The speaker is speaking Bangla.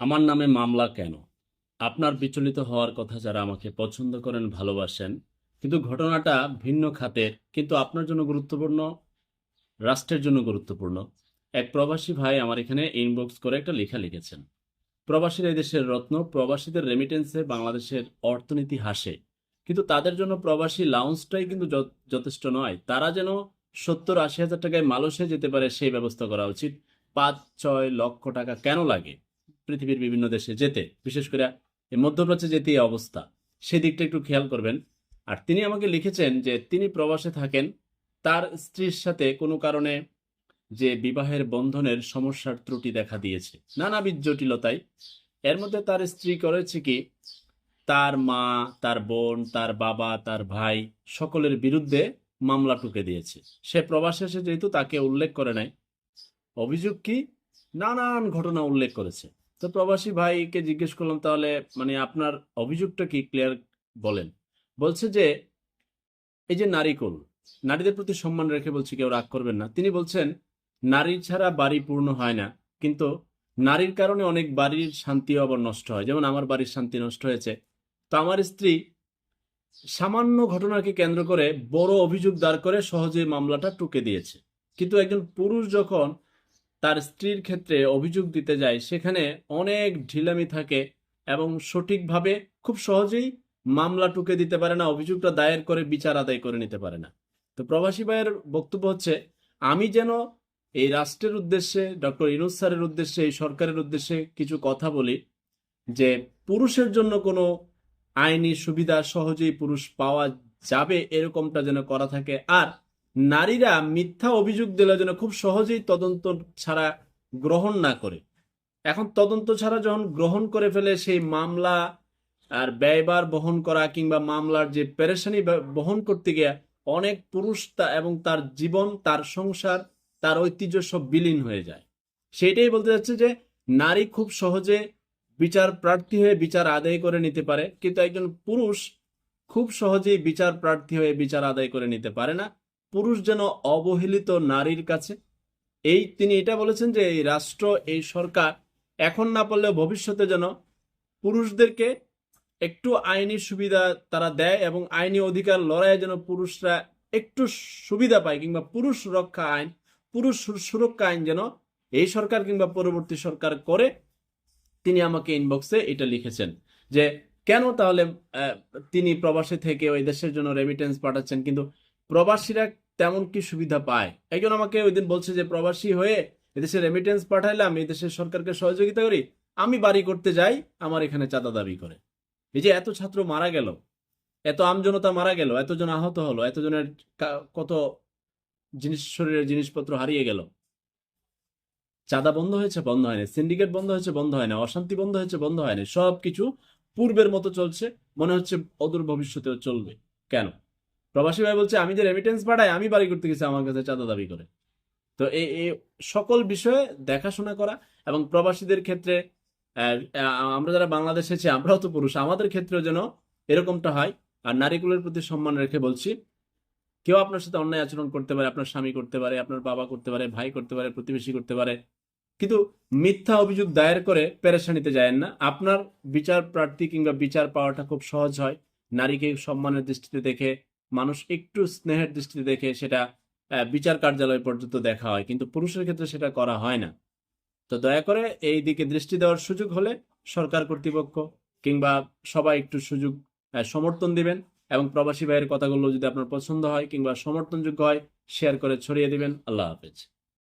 আমার নামে মামলা কেন? আপনার বিচলিত হওয়ার কথা যারা আমাকে পছন্দ করেন, ভালোবাসেন, কিন্তু ঘটনাটা ভিন্ন খাতের, কিন্তু আপনার জন্য গুরুত্বপূর্ণ, রাষ্ট্রের জন্য গুরুত্বপূর্ণ। এক প্রবাসী ভাই আমার এখানে ইনবক্স করে একটা লেখা লিখেছেন। প্রবাসীরা এই দেশের রত্ন, প্রবাসীদের রেমিটেন্সে বাংলাদেশের অর্থনীতি হাসে, কিন্তু তাদের জন্য প্রবাসী লাউন্সটাই কিন্তু যথেষ্ট নয়। তারা যেন সত্তর আশি হাজার টাকায় মালয়েশিয়া যেতে পারে, সেই ব্যবস্থা করা উচিত। পাঁচ, ছয় লক্ষ টাকা কেন লাগে? পৃথিবীর বিভিন্ন দেশে যেতে, বিশেষ করে এই মধ্যপ্রাচ্যে যেতে এই অবস্থা। সেই দিকটা একটু খেয়াল করবেন। আর তিনি আমাকে লিখেছেন যে তিনি প্রবাসে থাকেন, তার স্ত্রীর সাথে কোনো কারণে যে বিবাহের বন্ধনের সমস্যার ত্রুটি দেখা দিয়েছে। নানাবিধ জটিলতায়। এর মধ্যে তার স্ত্রী করেছে কি, তার মা, তার বোন, তার বাবা, তার ভাই সকলের বিরুদ্ধে মামলা টুকে দিয়েছে। সে প্রবাসে এসে যেহেতু তাকে উল্লেখ করে নাই, অভিযোগ কি? নানান ঘটনা উল্লেখ করেছে। তো প্রবাসী ভাইকে জিজ্ঞেস করলাম, তাহলে মানে আপনার অভিযোগটা কি? ক্লিয়ার বলেন। বলছে যে, এই যে নারীকুল নারীদের প্রতি সম্মান রেখে বলছি, কেউ রাগ করবেন না। তিনি বলছেন, নারী ছাড়া বাড়ি পূর্ণ হয় না, কিন্তু নারীর কারণে অনেক বাড়ির শান্তিও আবার নষ্ট হয়। যেমন আমার বাড়ির শান্তি নষ্ট হয়েছে। তো আমার স্ত্রী সামান্য ঘটনাকে কেন্দ্র করে বড় অভিযোগ দাঁড় করে সহজে মামলাটা টুকে দিয়েছে। কিন্তু একজন পুরুষ যখন তার স্ত্রীর ক্ষেত্রে অভিযোগ দিতে যায়, সেখানে অনেক ঢিলামি থাকে এবং সঠিকভাবে খুব সহজেই মামলা টুকে দিতে পারে না, অভিযোগটা দায়ের করে, বিচার আদায় করে নিতে পারে না। তো প্রবাসী ভাইয়ের বক্তব্য হচ্ছে, আমি যেন এই রাষ্ট্রের উদ্দেশ্যে, ডক্টর ইনুস স্যারের উদ্দেশ্যে, এই সরকারের উদ্দেশ্যে কিছু কথা বলি, যে পুরুষের জন্য কোনো আইনি সুবিধা সহজেই পুরুষ পাওয়া যাবে, এরকমটা যেন করা থাকে। আর নারীরা মিথ্যা অভিযোগ দিলে যেন খুব সহজেই তদন্ত ছাড়া গ্রহণ না করে। এখন তদন্ত ছাড়া যখন গ্রহণ করে ফেলে সেই মামলা আর ব্যয়বার বহন করা কিংবা মামলার যে পেরেশানি বহন করতে গিয়ে অনেক পুরুষ তা এবং তার জীবন, তার সংসার, তার ঐতিহ্য সব বিলীন হয়ে যায়। সেটাই বলতে যাচ্ছে যে নারী খুব সহজে বিচার প্রার্থী হয়ে বিচার আদায় করে নিতে পারে। কিন্তু একজন পুরুষ খুব সহজেই বিচার প্রার্থী হয়ে বিচার আদায় করে নিতে পারে না। পুরুষ যেন অবহেলিত নারীর কাছে। এই তিনি এটা বলেছেন যে এই রাষ্ট্র, এই সরকার এখন না পারলেও ভবিষ্যতে যেন পুরুষদেরকে একটু আইনি সুবিধা তারা দেয় এবং আইনি অধিকার লড়াইয়ে যেন পুরুষরা একটু সুবিধা পায় কিংবা পুরুষ সুরক্ষা আইন, পুরুষ সুরক্ষা আইন যেন এই সরকার কিংবা পরবর্তী সরকার করে। তিনি আমাকে ইনবক্সে এটা লিখেছেন যে, কেন তাহলে তিনি প্রবাসী থেকে ওই দেশের জন্য রেমিটেন্স পাঠাচ্ছেন? কিন্তু প্রবাসীরা তেমন কি সুবিধা পায়? একজন আমাকে ওই দিন বলছে যে, প্রবাসী হয়ে এদেশে রেমিটেন্স পাঠাইলাম, এই দেশের সরকারকে সহযোগিতা করি, আমি বাড়ি করতে যাই, আমার এখানে চাঁদা দাবি করে। এই যে এত ছাত্র মারা গেল, এত আমজনতা মারা গেল, এতজন আহত হলো, এতজনের কত জিনিস, শরীরের জিনিসপত্র হারিয়ে গেল। চাঁদা বন্ধ হয়েছে, বন্ধ হয়নি সিন্ডিকেট বন্ধ হয়েছে, বন্ধ হয় না অশান্তি বন্ধ হয়েছে, বন্ধ হয়নি সব কিছু পূর্বের মতো চলছে, মনে হচ্ছে অদূর ভবিষ্যতেও চলবে। কেন? প্রবাসী ভাই বলছে, আমি যে রেমিটেন্স পাঠাই, আমি বাড়ি করতে গেছি আমার কাছে চাঁদা দাবি করে। তো এই সকল বিষয়ে দেখাশোনা করা এবং প্রবাসীদের ক্ষেত্রে আমরা যারা বাংলাদেশে আছি, আমরাও তো পুরুষ, আমাদের ক্ষেত্রেও যেন এরকমটা হয়। আর নারীগুলোর প্রতি সম্মান রেখে বলছি, কেউ আপনার সাথে অন্যায় আচরণ করতে পারে, আপনার স্বামী করতে পারে, আপনার বাবা করতে পারে, ভাই করতে পারে, প্রতিবেশী করতে পারে, কিন্তু মিথ্যা অভিযোগ দায়ের করে পেরেশানিতে যায় না। আপনার বিচার প্রার্থী কিংবা বিচার পাওয়াটা খুব সহজ হয়। নারীকে সম্মানের দৃষ্টিতে দেখে মানুষ একটু স্নেহের দৃষ্টিতে দেখে সেটা বিচার কার্যালয় পর্যন্ত দেখা হয়। কিন্তু পুরুষের ক্ষেত্রে সেটা করা হয় না। তো দয়া করে এই দিকে দৃষ্টি দেওয়ার সুযোগ হলে সরকার কর্তৃপক্ষ কিংবা সবাই একটু সুযোগ সমর্থন দিবেন এবং প্রবাসী ভাইয়ের কথাগুলো যদি আপনার পছন্দ হয় কিংবা সমর্থনযোগ্য হয় শেয়ার করে ছড়িয়ে দিবেন। আল্লাহ হাফেজ।